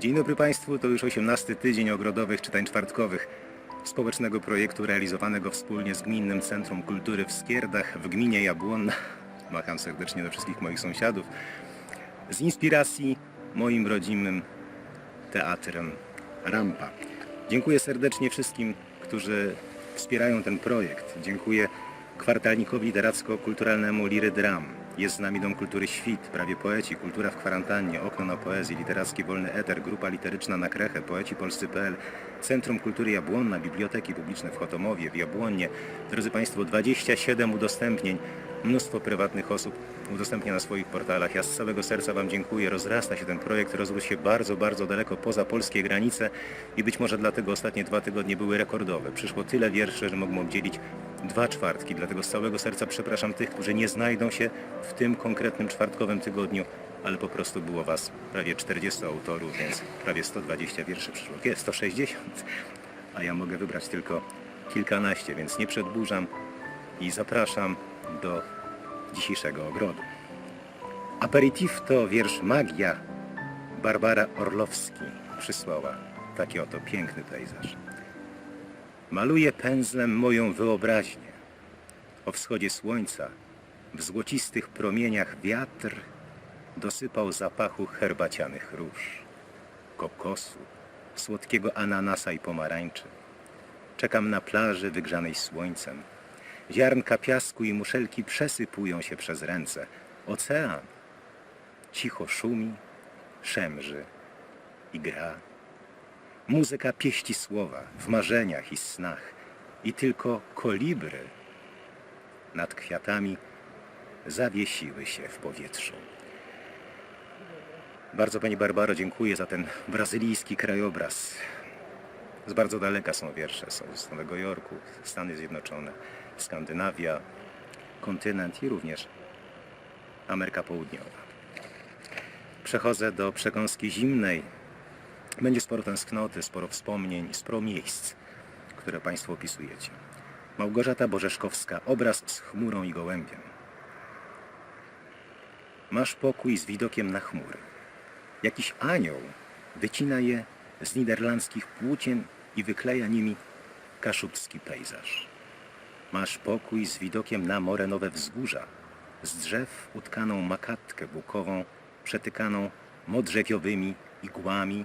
Dzień dobry Państwu, to już 18 tydzień ogrodowych czytań czwartkowych społecznego projektu realizowanego wspólnie z Gminnym Centrum Kultury w Skierdach w gminie Jabłonna. Macham serdecznie do wszystkich moich sąsiadów. Z inspiracji moim rodzimym teatrem Rampa. Dziękuję serdecznie wszystkim, którzy wspierają ten projekt. Dziękuję kwartalnikowi literacko-kulturalnemu Liry Dram. Jest z nami Dom Kultury Świt, prawie poeci, kultura w kwarantannie, okno na poezję, literacki wolny eter, grupa literyczna na krechę, poeci polscy.pl, Centrum Kultury Jabłonna, biblioteki publiczne w Chotomowie, w Jabłonnie. Drodzy Państwo, 27 udostępnień, mnóstwo prywatnych osób udostępnia na swoich portalach. Ja z całego serca Wam dziękuję. Rozrasta się ten projekt, rozrósł się bardzo, bardzo daleko poza polskie granice i być może dlatego ostatnie dwa tygodnie były rekordowe. Przyszło tyle wierszy, że mogą obdzielić dwa czwartki. Dlatego z całego serca przepraszam tych, którzy nie znajdą się w tym konkretnym czwartkowym tygodniu, ale po prostu było Was prawie 40 autorów, więc prawie 120 wierszy przyszło. Nie, 160, a ja mogę wybrać tylko kilkanaście, więc nie przedłużam i zapraszam do dzisiejszego ogrodu. Aperitif to wiersz Magia. Barbara Orlowski przysłała taki oto piękny pejzaż. Maluję pędzlem moją wyobraźnię. O wschodzie słońca, w złocistych promieniach wiatr dosypał zapachu herbacianych róż, kokosu, słodkiego ananasa i pomarańczy. Czekam na plaży wygrzanej słońcem. Ziarnka piasku i muszelki przesypują się przez ręce. Ocean cicho szumi, szemrzy i gra. Muzyka pieści słowa w marzeniach i snach i tylko kolibry nad kwiatami zawiesiły się w powietrzu. Bardzo Pani Barbaro dziękuję za ten brazylijski krajobraz. Z bardzo daleka są wiersze, są z Nowego Jorku, Stany Zjednoczone, Skandynawia, kontynent i również Ameryka Południowa. Przechodzę do przekąski zimnej. Będzie sporo tęsknoty, sporo wspomnień, sporo miejsc, które Państwo opisujecie. Małgorzata Bożeszkowska, obraz z chmurą i gołębiem. Masz pokój z widokiem na chmury. Jakiś anioł wycina je z niderlandzkich płócien i wykleja nimi kaszubski pejzaż. Masz pokój z widokiem na morenowe wzgórza, z drzew utkaną makatkę bukową, przetykaną modrzewiowymi igłami,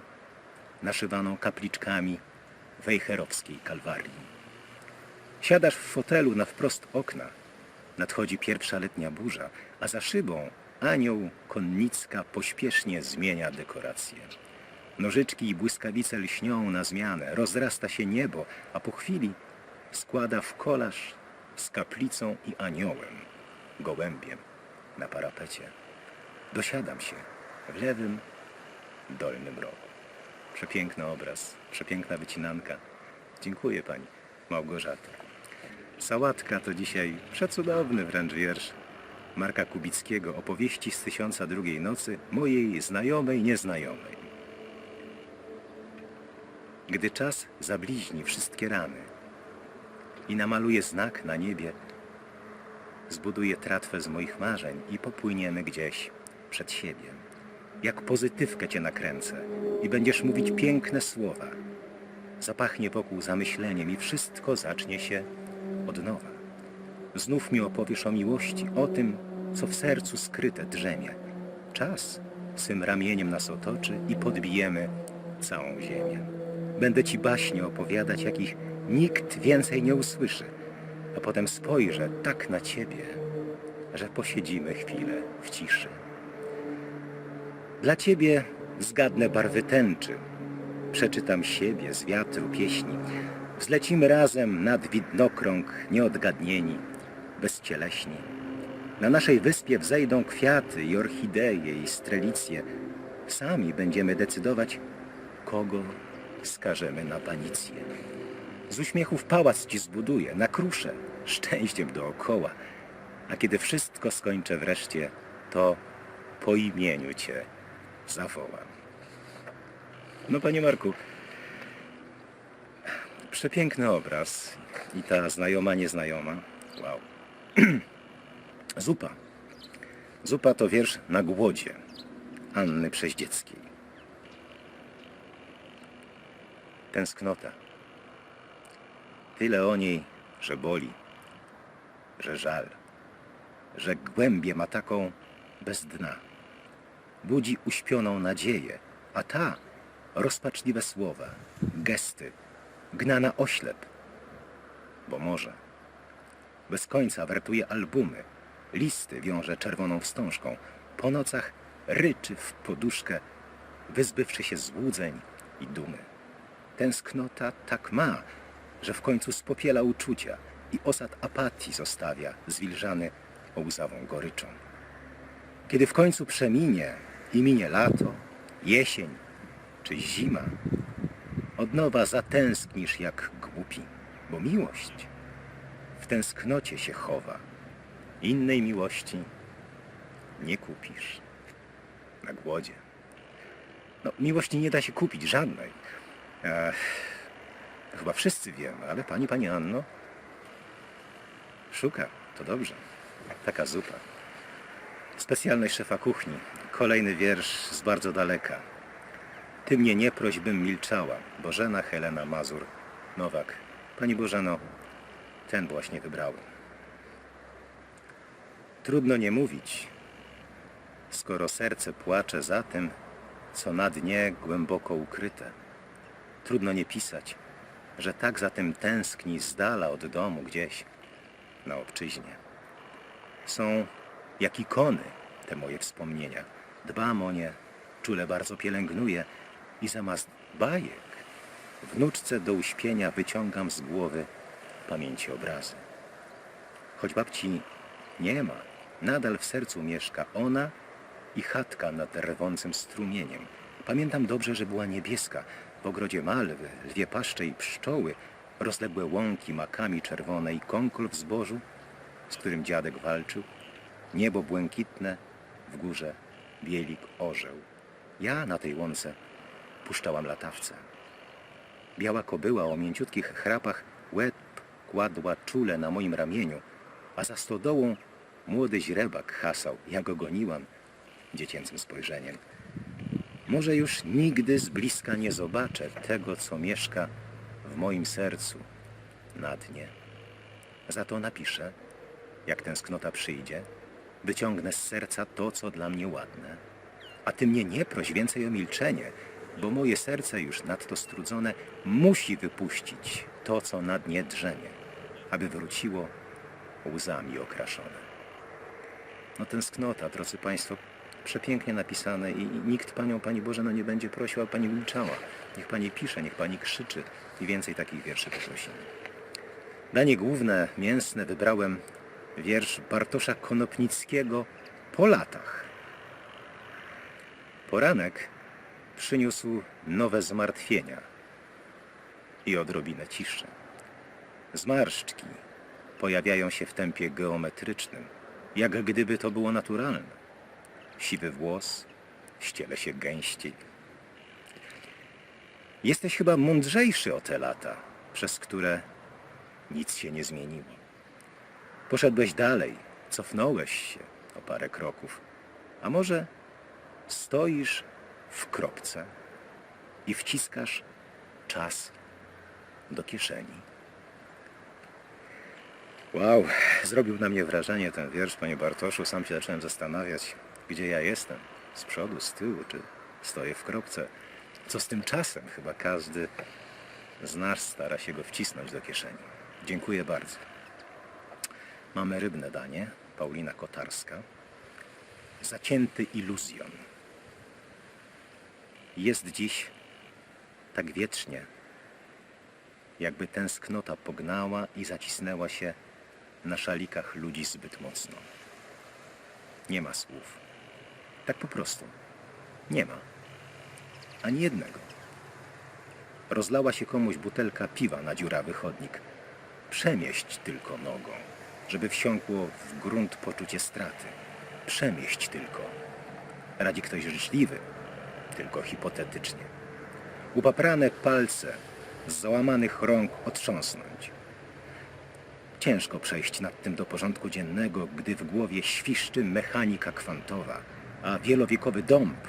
naszywaną kapliczkami wejherowskiej kalwarii. Siadasz w fotelu na wprost okna. Nadchodzi pierwsza letnia burza, a za szybą anioł konnicka pośpiesznie zmienia dekorację. Nożyczki i błyskawice lśnią na zmianę, rozrasta się niebo, a po chwili składa w kolaż z kaplicą i aniołem, gołębiem na parapecie. Dosiadam się w lewym, dolnym rogu. Przepiękny obraz, przepiękna wycinanka. Dziękuję Pani, Małgorzato. Sałatka to dzisiaj przecudowny wręcz wiersz Marka Kubickiego, opowieści z tysiąca drugiej nocy, mojej znajomej nieznajomej. Gdy czas zabliźni wszystkie rany i namaluje znak na niebie, zbuduję tratwę z moich marzeń i popłyniemy gdzieś przed siebie. Jak pozytywkę cię nakręcę i będziesz mówić piękne słowa. Zapachnie wokół zamyśleniem i wszystko zacznie się od nowa. Znów mi opowiesz o miłości, o tym, co w sercu skryte drzemie. Czas swym ramieniem nas otoczy i podbijemy całą ziemię. Będę ci baśnie opowiadać, jakich nikt więcej nie usłyszy, a potem spojrzę tak na ciebie, że posiedzimy chwilę w ciszy. Dla ciebie zgadnę barwy tęczy, przeczytam siebie z wiatru pieśni. Wzlecimy razem nad widnokrąg nieodgadnieni, bezcieleśni. Na naszej wyspie wzejdą kwiaty i orchideje i strelicje. Sami będziemy decydować, kogo skażemy na panicję. Z uśmiechów pałac ci zbuduję, nakruszę szczęściem dookoła. A kiedy wszystko skończę wreszcie, to po imieniu cię zawołam. No, panie Marku, przepiękny obraz i ta znajoma, nieznajoma. Wow. Zupa. Zupa to wiersz na głodzie Anny Przeździeckiej. Tęsknota. Tyle o niej, że boli, że żal, że głębię ma taką bez dna. Budzi uśpioną nadzieję, a ta rozpaczliwe słowa, gesty, gna na oślep, bo może. Bez końca wertuje albumy, listy wiąże czerwoną wstążką, po nocach ryczy w poduszkę, wyzbywszy się złudzeń i dumy. Tęsknota tak ma, że w końcu spopiela uczucia i osad apatii zostawia, zwilżany łzawą goryczą. Kiedy w końcu przeminie i minie lato, jesień czy zima, od nowa zatęsknisz jak głupi, bo miłość w tęsknocie się chowa. Innej miłości nie kupisz na głodzie. No, miłości nie da się kupić, żadnej. Ech, chyba wszyscy wiemy, ale pani, pani Anno szuka, to dobrze. Taka zupa. Specjalność szefa kuchni. Kolejny wiersz z bardzo daleka. Ty mnie nie proś, bym milczała. Bożena Helena Mazur. Nowak. Pani Bożeno, ten właśnie wybrałem. Trudno nie mówić, skoro serce płacze za tym, co na dnie głęboko ukryte. Trudno nie pisać, że tak za tym tęskni z dala od domu gdzieś na obczyźnie. Są jak ikony te moje wspomnienia. Dbam o nie, czule bardzo pielęgnuję i zamiast bajek wnuczce do uśpienia wyciągam z głowy pamięci obrazy. Choć babci nie ma, nadal w sercu mieszka ona i chatka nad rwącym strumieniem. Pamiętam dobrze, że była niebieska. W ogrodzie malwy, lwie paszcze i pszczoły, rozległe łąki makami czerwone i konkol w zbożu, z którym dziadek walczył, niebo błękitne, w górze bielik orzeł. Ja na tej łące puszczałam latawce. Biała kobyła o mięciutkich chrapach łeb kładła czule na moim ramieniu, a za stodołą młody źrebak hasał. Ja go goniłam dziecięcym spojrzeniem. Może już nigdy z bliska nie zobaczę tego, co mieszka w moim sercu na dnie. Za to napiszę, jak tęsknota przyjdzie, wyciągnę z serca to, co dla mnie ładne. A ty mnie nie proś więcej o milczenie, bo moje serce już nadto strudzone musi wypuścić to, co na dnie drzemie, aby wróciło łzami okraszone. No tęsknota, drodzy Państwo, przepięknie napisane i nikt Panią, Pani Boże, no nie będzie prosił, Pani milczała. Niech Pani pisze, niech Pani krzyczy i więcej takich wierszy poprosimy. Danie główne, mięsne wybrałem wiersz Bartosza Konopnickiego po latach. Poranek przyniósł nowe zmartwienia i odrobinę ciszy. Zmarszczki pojawiają się w tempie geometrycznym, jak gdyby to było naturalne. Siwy włos ściele się gęściej. Jesteś chyba mądrzejszy o te lata, przez które nic się nie zmieniło. Poszedłeś dalej, cofnąłeś się o parę kroków, a może stoisz w kropce i wciskasz czas do kieszeni. Wow, zrobił na mnie wrażenie ten wiersz, panie Bartoszu. Sam się zacząłem zastanawiać, gdzie ja jestem. Z przodu, z tyłu, czy stoję w kropce. Co z tym czasem? Chyba każdy z nas stara się go wcisnąć do kieszeni. Dziękuję bardzo. Mamy rybne danie. Paulina Kotarska. Zacięty iluzjon. Jest dziś tak wiecznie, jakby tęsknota pognała i zacisnęła się na szalikach ludzi zbyt mocno. Nie ma słów. Tak po prostu. Nie ma. Ani jednego. Rozlała się komuś butelka piwa na dziurawy chodnik. Przemieść tylko nogą, żeby wsiąkło w grunt poczucie straty. Przemieść tylko. Radzi ktoś życzliwy, tylko hipotetycznie. Upaprane palce z załamanych rąk otrząsnąć. Ciężko przejść nad tym do porządku dziennego, gdy w głowie świszczy mechanika kwantowa, a wielowiekowy dąb,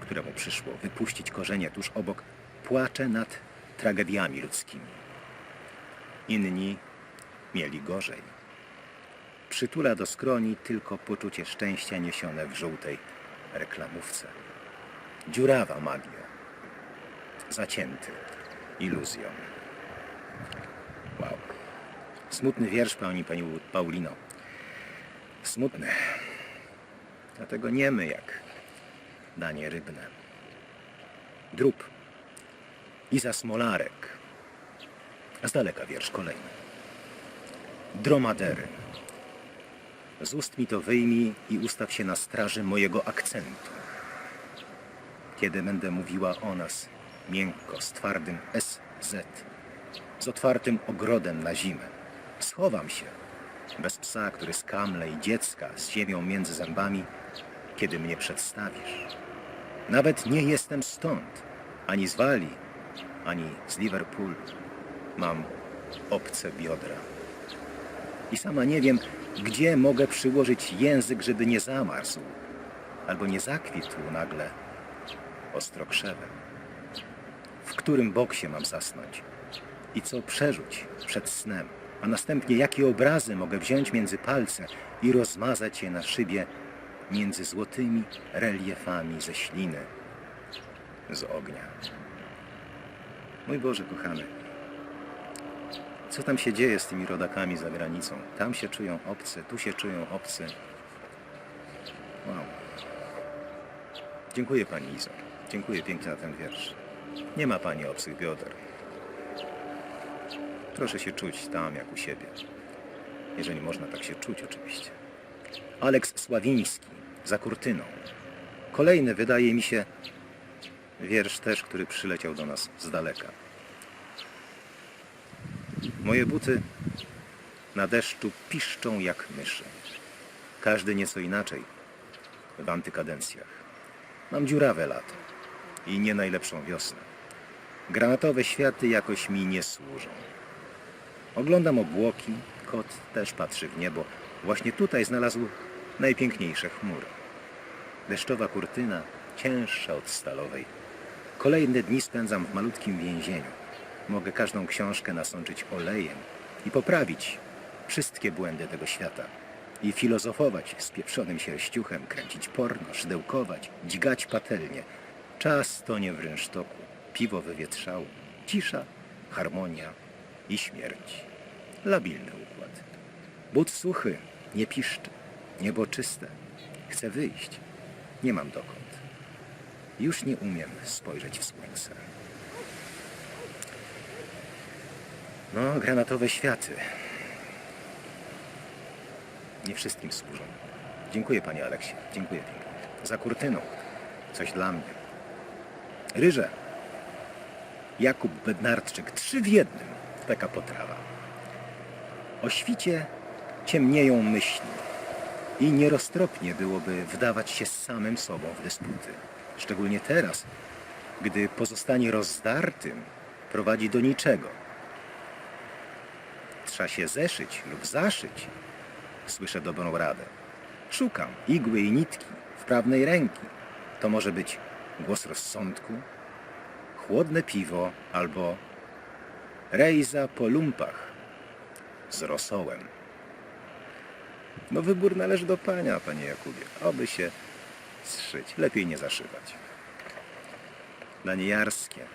któremu przyszło wypuścić korzenie tuż obok, płacze nad tragediami ludzkimi. Inni mieli gorzej. Przytula do skroni tylko poczucie szczęścia niesione w żółtej reklamówce. Dziurawa magia. Zacięty iluzją. Wow. Smutny wiersz pani, pani Paulino. Smutny. Dlatego niemy jak danie rybne. Drób. Iza Smolarek. A z daleka wiersz kolejny. Dromadery. Z ust mi to wyjmij i ustaw się na straży mojego akcentu. Kiedy będę mówiła o nas miękko, z twardym SZ, z otwartym ogrodem na zimę, schowam się, bez psa, który skamle i dziecka z ziemią między zębami, kiedy mnie przedstawisz. Nawet nie jestem stąd, ani z Walii, ani z Liverpoolu. Mam obce biodra. I sama nie wiem, gdzie mogę przyłożyć język, żeby nie zamarzł, albo nie zakwitł nagle ostrokrzewem. W którym boksie mam zasnąć i co przerzuć przed snem, a następnie jakie obrazy mogę wziąć między palce i rozmazać je na szybie między złotymi reliefami ze śliny, z ognia. Mój Boże kochany, co tam się dzieje z tymi rodakami za granicą? Tam się czują obcy, tu się czują obcy. Wow. Dziękuję Pani Izo. Dziękuję pięknie za ten wiersz. Nie ma Pani obcych bioder. Proszę się czuć tam jak u siebie. Jeżeli można tak się czuć oczywiście. Aleks Sławiński, za kurtyną. Kolejny wydaje mi się wiersz też, który przyleciał do nas z daleka. Moje buty na deszczu piszczą jak myszy. Każdy nieco inaczej w antykadencjach. Mam dziurawe lato i nie najlepszą wiosnę. Granatowe światy jakoś mi nie służą. Oglądam obłoki, kot też patrzy w niebo. Właśnie tutaj znalazł najpiękniejsze chmury. Deszczowa kurtyna, cięższa od stalowej. Kolejne dni spędzam w malutkim więzieniu. Mogę każdą książkę nasączyć olejem i poprawić wszystkie błędy tego świata. I filozofować z pieprzonym sierściuchem, kręcić porno, szydełkować, dźgać patelnie. Czas tonie w rynsztoku, piwo wywietrzało, cisza, harmonia i śmierć. Labilny układ. But suchy, nie piszczy, niebo czyste. Chcę wyjść, nie mam dokąd. Już nie umiem spojrzeć w słońce. No, granatowe światy. Nie wszystkim służą. Dziękuję, panie Aleksie. Dziękuję pięknie. Za kurtyną. Coś dla mnie. Ryże. Jakub Bednarczyk. Trzy w jednym. Taka potrawa. O świcie ciemnieją myśli. I nieroztropnie byłoby wdawać się z samym sobą w dysputy. Szczególnie teraz, gdy pozostanie rozdartym prowadzi do niczego. Trzeba się zeszyć lub zaszyć. Słyszę dobrą radę. Szukam igły i nitki wprawnej ręki. To może być głos rozsądku, chłodne piwo albo rejza po lumpach z rosołem. No wybór należy do pana, panie Jakubie. Oby się zszyć. Lepiej nie zaszywać. Danijarskie.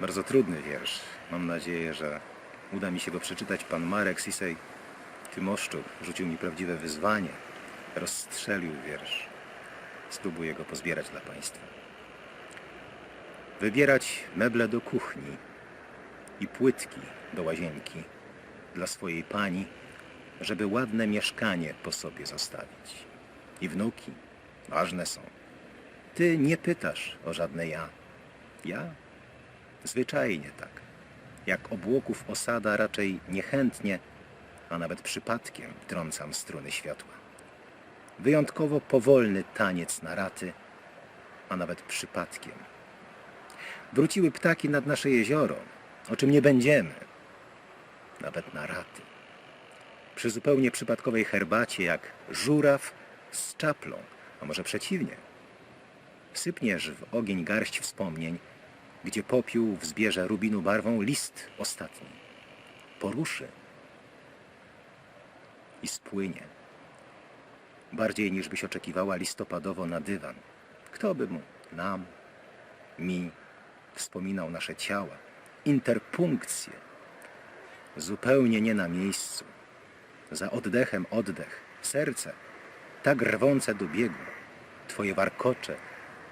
Bardzo trudny wiersz. Mam nadzieję, że uda mi się go przeczytać. Pan Marek Sisej Tymoszczuk rzucił mi prawdziwe wyzwanie. Rozstrzelił wiersz. Spróbuję go pozbierać dla Państwa. Wybierać meble do kuchni i płytki do łazienki dla swojej pani, żeby ładne mieszkanie po sobie zostawić. I wnuki ważne są. Ty nie pytasz o żadne ja. Ja? Zwyczajnie tak. Jak obłoków osada raczej niechętnie, a nawet przypadkiem trącam struny światła. Wyjątkowo powolny taniec na raty, a nawet przypadkiem. Wróciły ptaki nad nasze jezioro, o czym nie będziemy, nawet na raty. Przy zupełnie przypadkowej herbacie, jak żuraw z czaplą, a może przeciwnie. Sypniesz w ogień garść wspomnień, gdzie popiół wzbierze rubinu barwą list ostatni. Poruszy i spłynie. Bardziej niż byś oczekiwała listopadowo na dywan. Kto by mu, nam, mi, wspominał nasze ciała, interpunkcje, zupełnie nie na miejscu. Za oddechem oddech, serce, tak rwące do biegu, twoje warkocze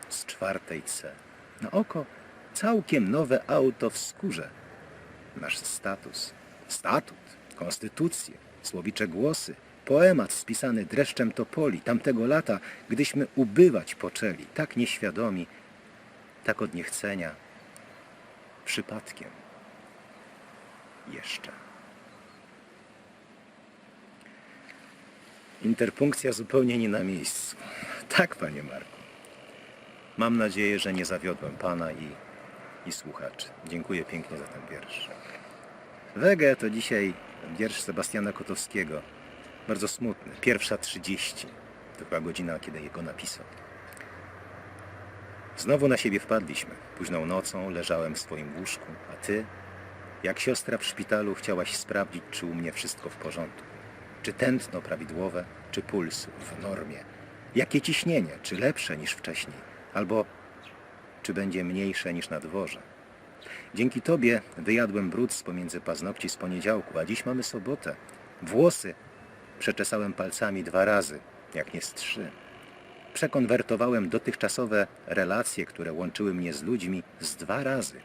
z czwartej C. Na oko całkiem nowe auto w skórze. Nasz status, statut, konstytucję, słowicze głosy, poemat spisany dreszczem topoli tamtego lata, gdyśmy ubywać poczęli, tak nieświadomi, tak od niechcenia, przypadkiem. Jeszcze. Interpunkcja zupełnie nie na miejscu. Tak, panie Marku. Mam nadzieję, że nie zawiodłem pana i, i słuchaczy. Dziękuję pięknie za ten wiersz. Wege to dzisiaj wiersz Sebastiana Kotowskiego. Bardzo smutny. Pierwsza trzydzieści. To była godzina, kiedy go napisał. Znowu na siebie wpadliśmy. Późną nocą leżałem w swoim łóżku, a ty, jak siostra w szpitalu, chciałaś sprawdzić, czy u mnie wszystko w porządku. Czy tętno prawidłowe, czy puls w normie. Jakie ciśnienie, czy lepsze niż wcześniej, albo czy będzie mniejsze niż na dworze. Dzięki tobie wyjadłem brud z pomiędzy paznokci z poniedziałku, a dziś mamy sobotę. Włosy przeczesałem palcami dwa razy, jak nie z trzy. Przekonwertowałem dotychczasowe relacje, które łączyły mnie z ludźmi, z dwa razy,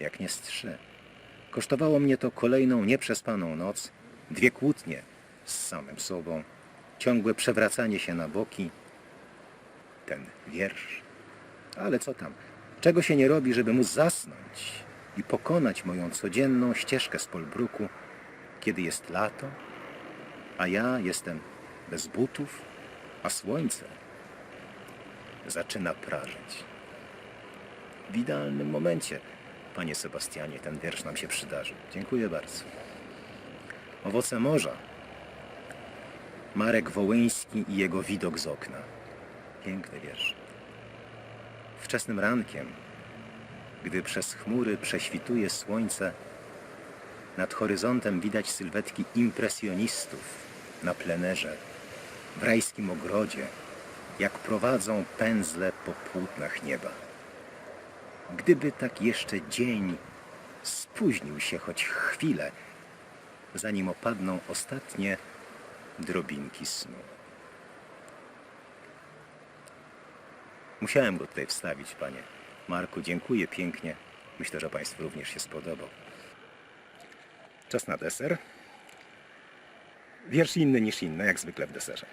jak nie z trzy. Kosztowało mnie to kolejną nieprzespaną noc, dwie kłótnie z samym sobą, ciągłe przewracanie się na boki, ten wiersz. Ale co tam? Czego się nie robi, żeby móc zasnąć i pokonać moją codzienną ścieżkę z Polbruku, kiedy jest lato, a ja jestem bez butów, a słońce zaczyna prażyć. W idealnym momencie, panie Sebastianie, ten wiersz nam się przydarzył. Dziękuję bardzo. Owoce morza. Marek Wołyński i jego widok z okna. Piękny wiersz. Wczesnym rankiem, gdy przez chmury prześwituje słońce, nad horyzontem widać sylwetki impresjonistów na plenerze, w rajskim ogrodzie, jak prowadzą pędzle po płótnach nieba. Gdyby tak jeszcze dzień spóźnił się choć chwilę, zanim opadną ostatnie drobinki snu. Musiałem go tutaj wstawić, panie. Marku, dziękuję pięknie. Myślę, że państwu również się spodobał. Czas na deser. Wiersz inny niż inny, jak zwykle w deserze.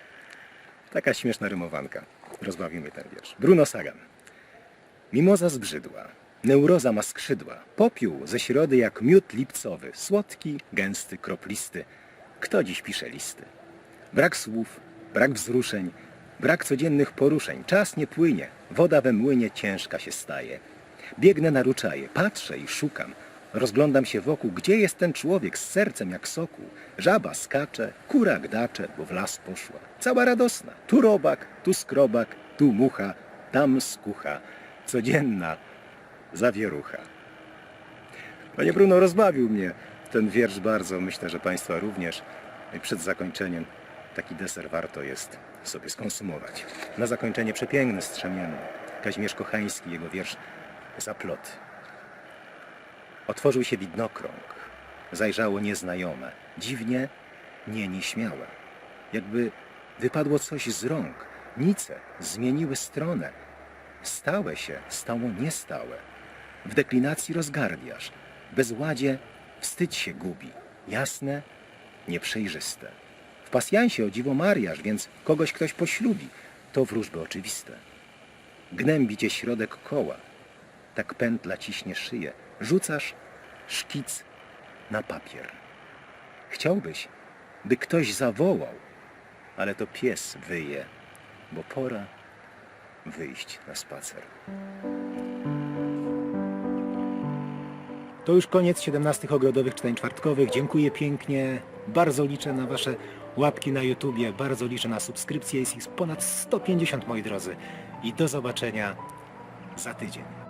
Taka śmieszna rymowanka. Rozbawimy ten wiersz. Bruno Sagan. Mimoza zbrzydła, neuroza ma skrzydła, popiół ze środy jak miód lipcowy, słodki, gęsty, kroplisty. Kto dziś pisze listy? Brak słów, brak wzruszeń, brak codziennych poruszeń. Czas nie płynie, woda we młynie ciężka się staje. Biegnę na ruczaje, patrzę i szukam. Rozglądam się wokół, gdzie jest ten człowiek z sercem jak sokół. Żaba skacze, kura gdacze, bo w las poszła. Cała radosna. Tu robak, tu skrobak, tu mucha, tam skucha. Codzienna zawierucha. Panie Bruno, rozbawił mnie ten wiersz bardzo. Myślę, że Państwa również. I przed zakończeniem taki deser warto jest sobie skonsumować. Na zakończenie przepiękny, strzemienny. Kazimierz Kochański, jego wiersz Zaploty. Otworzył się widnokrąg. Zajrzało nieznajome. Dziwnie, nie nieśmiałe. Jakby wypadło coś z rąk. Nice zmieniły stronę. Stałe się stało niestałe. W deklinacji rozgardiasz. Bezładzie wstydź się gubi. Jasne, nieprzejrzyste. Pasjansie o dziwo mariaż, więc kogoś ktoś poślubi. To wróżby oczywiste. Gnębi cię środek koła. Tak pętla ciśnie szyję. Rzucasz szkic na papier. Chciałbyś, by ktoś zawołał, ale to pies wyje, bo pora wyjść na spacer. To już koniec 17 ogrodowych czytań czwartkowych. Dziękuję pięknie. Bardzo liczę na Wasze łapki na YouTubie. Bardzo liczę na subskrypcje. Jest ich ponad 150, moi drodzy. I do zobaczenia za tydzień.